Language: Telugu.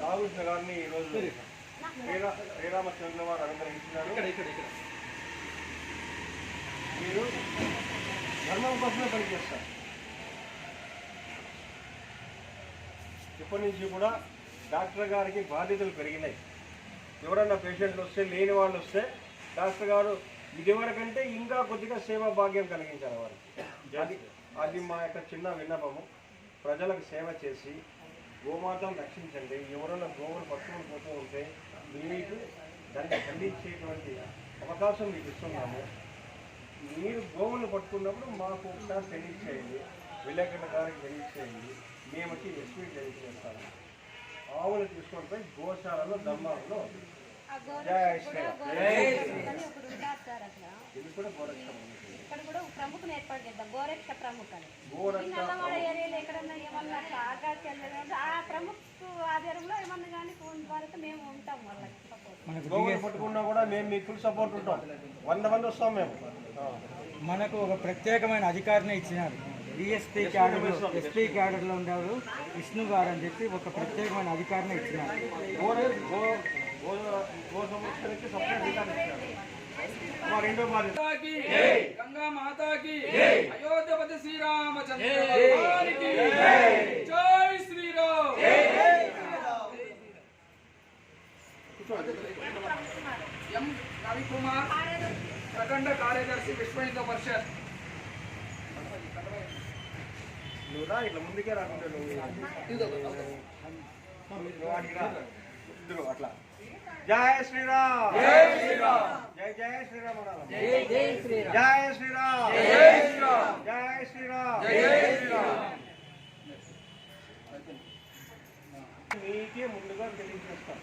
రామకృష్ణ గారిని ఈరోజు శ్రీరా శ్రీరామచంద్ర వారు అనుగ్రహించినారు మీరు ధర్మం కోసమే పనిచేస్తారు ఇప్పటి నుంచి కూడా డాక్టర్ గారికి బాధ్యతలు పెరిగినాయి. ఎవరన్నా పేషెంట్లు వస్తే లేని వాళ్ళు వస్తే డాక్టర్ గారు ఇదివరకంటే ఇంకా కొద్దిగా సేవా భాగ్యం కలిగించారు వారికి. అది అది మా యొక్క చిన్న విన్నపము. ప్రజలకు సేవ చేసి గోమాతను రక్షించండి. ఎవరైనా గోవులు పట్టుకొని పోతూ ఉంటే మీకు దాన్ని ఖండించేటువంటి అవకాశం మీకు ఇస్తున్నాము. మీరు గోవులు పట్టుకున్నప్పుడు మాకు ఒకసారి తెలియచేయండి. విలేకరుల గారికి తెలియచేయండి. మేము వచ్చి ఎస్పీ తెలియజేస్తాము ఆవులు తీసుకొని పోయి గోశాలలో దమ్మాలలో ఆ జై గోరక్ష కూడా శ్రీరామ్. గోరక్ష ప్రముఖ ఆధారంలో ఏమన్నా కానీ ఫోన్ ద్వారా మేము ఉంటాం వాళ్ళకి సపోర్ట్ గోవులు పట్టుకున్నా కూడా మేము మీకు ఫుల్ సపోర్ట్ ఉంటాం వంద మంది వస్తాం మేము ఆ. మనకు ఒక ప్రత్యేకమైన అధికారిని ఇచ్చినారు డిఎస్పీ క్యాడర్ ఎస్పీ క్యాడర్లో ఉండేవారు విష్ణు గారు అని చెప్పి ఒక ప్రత్యేకమైన అధికారిని ఇచ్చినారు గోర గో గో గో సంరక్షణకి సపరేట్ అధికారం ఇచ్చారు మా రెండో బాధ్యత माता की गंगा माता की अयोध्यापति श्री रामचंद्र भगवान की जय ಎಂ ರವಿಕುಮಾರ್ ಪ್ರಖಂಡ ಕಾರ್ಯದರ್ಶಿ ವಿಶ್ವ ಹಿಂದೂ ಪರಿಷತ್ నువ్వు రా ఇట్లా ముందుకే రాకుండా నువ్వు అట్లా జయ శ్రీరామ్ జయ శ్రీరామ్ జయ జయ శ్రీరామ్ జయ జయ శ్రీరామ్ జయ శ్రీరామ్ జయ శ్రీరామ్ జయ శ్రీరామ్ జయ శ్రీరామ్ మీకే ముందుగా తెలియజేస్తాను